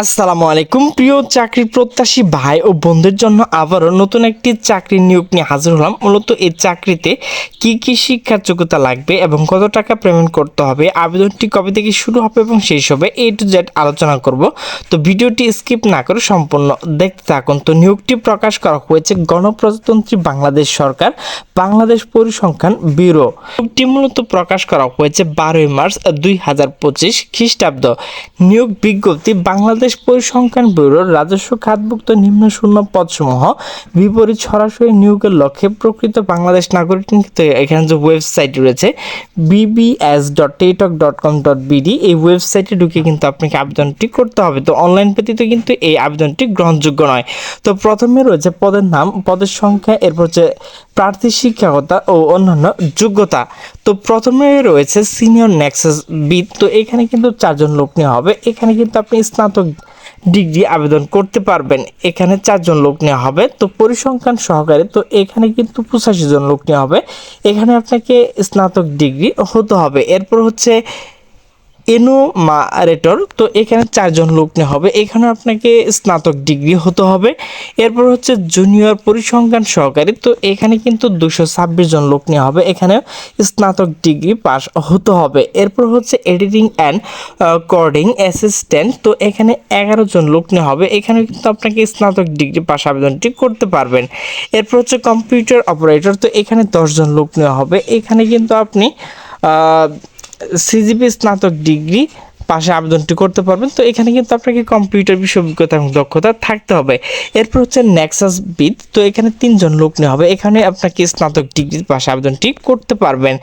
আসসালামু আলাইকুম। প্রিয় চাকরি প্রত্যাশী ভাই ও বোনদের জন্য আবারও নতুন একটি চাকরি নিয়োগ নিয়ে হাজির হলাম। মূলত এই চাকরিতে কি কি শিক্ষার যোগ্যতা লাগবে এবং কত টাকা পেমেন্ট করতে হবে, আবেদনটি কবে থেকে শুরু হবে এবং শেষ হবে এ টু জেড আলোচনা করব। তো ভিডিওটি স্কিপ না করে সম্পূর্ণ দেখতে থাকুন। তো নিয়োগটি প্রকাশ করা হয়েছে গণপ্রজাতন্ত্রী বাংলাদেশ সরকার, বাংলাদেশ পরিসংখ্যান ব্যুরো। নিয়োগটি মূলত প্রকাশ করা হয়েছে বারোই মার্চ দুই হাজার পঁচিশ খ্রিস্টাব্দ। নিয়োগ বিজ্ঞপ্তি বাংলাদেশ পরিসংখ্যান ব্যুরোর রাজস্ব খাতভুক্ত নিম্ন শূন্য পদসমূহ বিপরীত সরাসরি নিয়োগের লক্ষ্যে প্রকৃত বাংলাদেশ নাগরিক এখানে যে ওয়েবসাইট রয়েছে বিবিএস ডট টেটক ডট কম ডট বিডি এই ওয়েবসাইটে ঢুকে কিন্তু আপনাকে আবেদনটি করতে হবে। তো অনলাইন ব্যতীত কিন্তু এই আবেদনটি গ্রহণযোগ্য নয়। তো প্রথমে রয়েছে পদের নাম, পদের সংখ্যা, এরপর হচ্ছে প্রার্থী শিক্ষাগতা ও অন্যান্য যোগ্যতা। তো প্রথমে রয়েছে সিনিয়র নেক্সাস বিদ তো এখানে কিন্তু চারজন লোক নেওয়া হবে। এখানে কিন্তু আপনি স্নাতক ডিগ্রি আবেদন করতে পারবেন। এখানে চারজন লোক নেওয়া হবে, তো পরিসংখ্যান সহকারে, তো এখানে কিন্তু পঁচাশি জন লোক নেওয়া হবে। এখানে আপনাকে স্নাতক ডিগ্রি হতে হবে। এরপর হচ্ছে এনোমারেটর তো এখানে চারজন লোক নেওয়া হবে। এখানে আপনাকে স্নাতক ডিগ্রি হতে হবে। এরপর হচ্ছে জুনিয়র পরিসংখ্যান সহকারী, তো এখানে কিন্তু দুশো ছাব্বিশ জন লোক নেওয়া হবে। এখানে স্নাতক ডিগ্রি পাস হতে হবে। এরপর হচ্ছে এডিটিং অ্যান্ড কোডিং অ্যাসিস্ট্যান্ট তো এখানে এগারো জন লোক নেওয়া হবে। এখানে কিন্তু আপনাকে স্নাতক ডিগ্রি পাস আবেদনটি করতে পারবেন। এরপর হচ্ছে কম্পিউটার অপারেটর তো এখানে দশজন লোক নেওয়া হবে। এখানে কিন্তু আপনি সিজিপি স্নাতক ডিগ্রি পাশে আবেদনটি করতে পারবেন। তো এখানে কিন্তু আপনাকে কম্পিউটার বিষয় অভিজ্ঞতা এবং দক্ষতা থাকতে হবে। এরপর হচ্ছে নেক্সাস বিদ। তো এখানে তিনজন লোক নেওয়া হবে। এখানে আপনাকে স্নাতক ডিগ্রির পাশে আবেদনটি করতে পারবেন।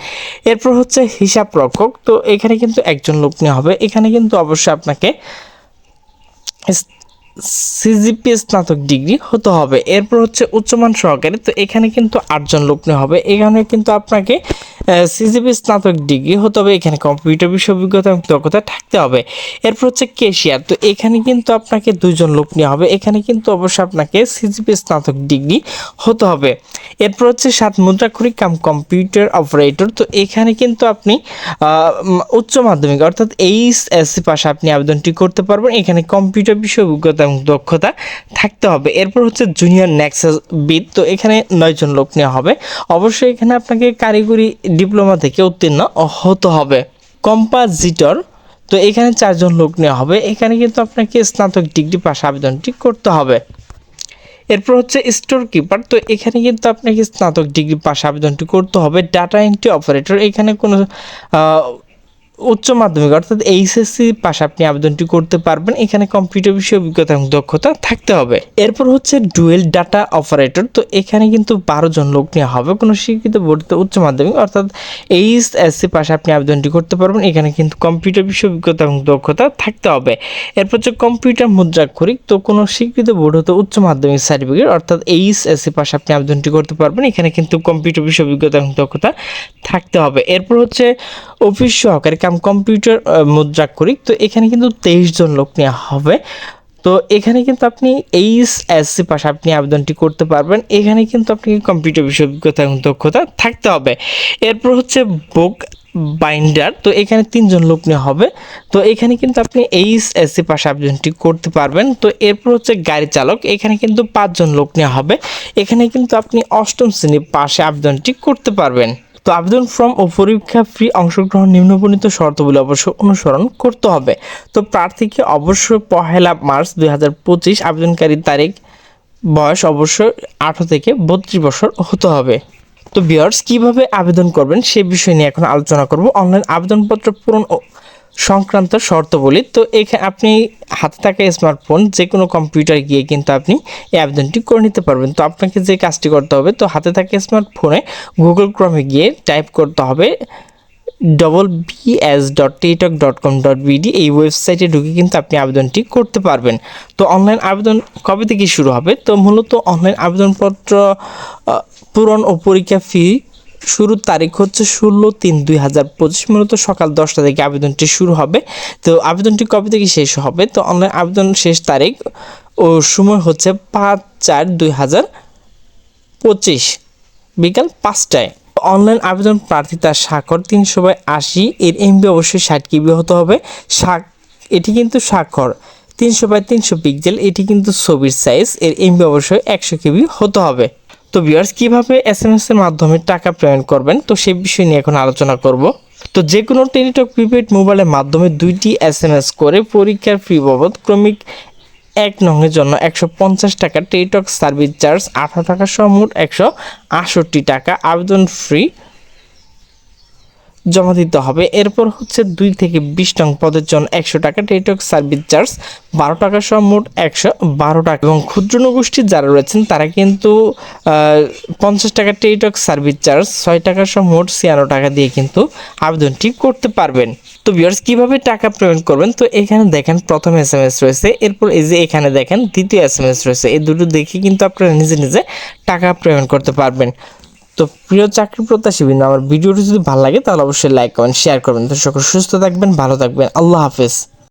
এরপর হচ্ছে হিসাব রক্ষক। তো এখানে কিন্তু একজন লোক নেওয়া হবে। এখানে কিন্তু অবশ্যই আপনাকে সিজিপি স্নাতক ডিগ্রি হতে হবে। এরপর হচ্ছে উচ্চমান সহকারী। তো এখানে কিন্তু আটজন লোক নেওয়া হবে। এখানে কিন্তু আপনাকে সিজিপি স্নাতক ডিগ্রি হতে হবে, এখানে কম্পিউটার বিষয় অভিজ্ঞতা এবং দক্ষতা থাকতে হবে। এরপর হচ্ছে কেশিয়ার তো এখানে কিন্তু আপনাকে দুইজন লোক নেওয়া হবে। এখানে কিন্তু অবশ্যই আপনাকে সিজিপি স্নাতক ডিগ্রি হতে হবে। এরপর হচ্ছে সাত মুদ্রাক্ষরিক কাম কম্পিউটার অপারেটর তো এখানে কিন্তু আপনি উচ্চ মাধ্যমিক, অর্থাৎ এইচ এসসি পাশে আপনি আবেদনটি করতে পারবেন। এখানে কম্পিউটার বিষয় অভিজ্ঞতা এবং দক্ষতা থাকতে হবে। এরপর হচ্ছে জুনিয়র নেক্সাস বিদ তো এখানে নয়জন লোক নেওয়া হবে। অবশ্যই এখানে আপনাকে কারিগরি ডিপ্লোমা থেকে উত্তীর্ণ হতে হবে। কম্পাজিটর, তো এখানে চারজন লোক নেওয়া হবে। এখানে কিন্তু আপনাকে স্নাতক ডিগ্রি পাশ আবেদনটি করতে হবে। এরপর হচ্ছে স্টোর কিপার তো এখানে কিন্তু আপনাকে স্নাতক ডিগ্রি পাশ আবেদনটি করতে হবে। ডাটা এন্ট্রি অপারেটর এখানে কোনো উচ্চ মাধ্যমিক, অর্থাৎ এইচএসসি পাশে আপনি আবেদনটি করতে পারবেন। এখানে কম্পিউটার বিষয়ে অভিজ্ঞতা এবং দক্ষতা থাকতে হবে। এরপর হচ্ছে ডুয়েল ডাটা অপারেটর। তো এখানে কিন্তু বারো জন লোক নেওয়া হবে। কোনো শিক্ষিত বোর্ডিত উচ্চ মাধ্যমিক, অর্থাৎ এইচএসসি পাশে আপনি আবেদনটি করতে পারবেন। এখানে কিন্তু কম্পিউটার বিষয়ে অভিজ্ঞতা এবং দক্ষতা থাকতে হবে। এরপর হচ্ছে কম্পিউটার মুদ্রাক্ষরিক। তো কোনো স্বীকৃত বোর্ড হতে উচ্চ মাধ্যমিক সার্টিফিকেট অর্থাৎ এইচএসসি পাশে আপনি আবেদনটি করতে পারবেন। এখানে কিন্তু কম্পিউটার বিষয় অভিজ্ঞতা এবং দক্ষতা থাকতে হবে। এরপর হচ্ছে অফিস সহকারী কাম কম্পিউটার মুদ্রাক্ষরিক তো এখানে কিন্তু তেইশ জন লোক নেওয়া হবে। তো এখানে কিন্তু আপনি এইচ এসসি পাশে আপনি আবেদনটি করতে পারবেন। এখানে কিন্তু আপনি কম্পিউটার বিষয় অভিজ্ঞতা এবং দক্ষতা থাকতে হবে। এরপর হচ্ছে বুক বাইন্ডার তো এখানে তিনজন লোক নিয়ে হবে। তো এখানে কিন্তু আপনি এইচ এসসি পাশে আবেদনটি করতে পারবেন। তো এরপর হচ্ছে গাড়ি চালক, এখানে কিন্তু পাঁচজন লোক নেওয়া হবে। এখানে কিন্তু আপনি অষ্টম শ্রেণি পাশে আবেদনটি করতে পারবেন। তো আবেদন ফর্ম ও পরীক্ষা ফি অংশগ্রহণ নিম্নবর্ণিত শর্তগুলি অবশ্য অনুসরণ করতে হবে। তো প্রার্থীকে অবশ্যই পহেলা মার্চ দুই হাজার পঁচিশ আবেদনকারীর তারিখ বয়স অবশ্যই আঠারো থেকে বত্রিশ বছর হতে হবে। তো বিয়ার্স কীভাবে আবেদন করবেন সে বিষয় নিয়ে এখন আলোচনা করব। অনলাইন আবেদনপত্র পূরণ ও সংক্রান্ত শর্তবলী তো এখানে আপনি হাতে থাকা স্মার্টফোন যে কোনো কম্পিউটার গিয়ে কিন্তু আপনি এই আবেদনটি করে নিতে পারবেন। তো আপনাকে যে কাজটি করতে হবে, তো হাতে থাকা স্মার্টফোনে গুগল ক্রমে গিয়ে টাইপ করতে হবে ডবল বিএস ডট টেটক ডট কম ডট বিডি এই ওয়েবসাইটে ঢুকে কিন্তু আপনি আবেদনটি করতে পারবেন। তো অনলাইন আবেদন কবে থেকে শুরু হবে? তো মূলত অনলাইন আবেদনপত্র পূরণ ও পরীক্ষা ফি শুরুর তারিখ হচ্ছে ষোলো তিন দুই হাজার পঁচিশ, মূলত সকাল দশটা থেকে আবেদনটি শুরু হবে। তো আবেদনটি কবে থেকে শেষ হবে? তো অনলাইন আবেদন শেষ তারিখ ও সময় হচ্ছে পাঁচ চার দুই হাজার পঁচিশ, বিকাল পাঁচটায়। অনলাইন আবেদন প্রার্থী তার স্বাক্ষর তিনশো বাই আশি, এর এমবি অবশ্যই ষাট কিবি হতে হবে। স্বাক- এটি কিন্তু স্বাক্ষর। তিনশো বাই তিনশো পিক্সেল এটি কিন্তু ছবির সাইজ এর এমবি অবশ্যই একশো কেবি হতে হবে। তো ভিউয়ার্স কীভাবে এস এম এর মাধ্যমে টাকা পেমেন্ট করবেন? তো সেই বিষয় নিয়ে এখন আলোচনা করব। তো যে কোনো টেলিটক প্রিপেড মোবাইলের মাধ্যমে দুইটি এস এম এস করে পরীক্ষার ফি বাবদ ক্রমিক এক নংয়ের জন্য একশো পঞ্চাশ টাকা টেলিটক সার্ভিস চার্জ আঠারো টাকা সহ মোট একশো আটষট্টি টাকা আবেদন ফ্রি জমা দিতে হবে। এরপর হচ্ছে দুই থেকে বিশ নং পদের জন্য একশো টাকা। টেলিটক সার্ভিস চার্জ বারো টাকা সহ মোট একশো বারো টাকা। এবং ক্ষুদ্র নগোষ্ঠী যারা রয়েছেন, তারা কিন্তু পঞ্চাশ টাকা টেলিটক সার্ভিস চার্জ ছয় টাকা সহ মোট ছিয়ান্ন টাকা দিয়ে কিন্তু আবেদনটি করতে পারবেন। তো ভিউয়ার্স কীভাবে টাকা পেমেন্ট করবেন? তো এখানে দেখেন, প্রথম এস এম এস রয়েছে। এরপর এই যে এখানে দেখেন, দ্বিতীয় এস এম এস রয়েছে। এই দুটো দেখে কিন্তু আপনারা নিজে নিজে টাকা পেমেন্ট করতে পারবেন। তো প্রিয় চাকরি প্রত্যাশী বিন্দু, আমার ভিডিওটি যদি ভালো লাগে, তাহলে অবশ্যই লাইক কমেন্ট শেয়ার করবেন। তো সকল সুস্থ থাকবেন, ভালো থাকবেন। আল্লাহ হাফেজ।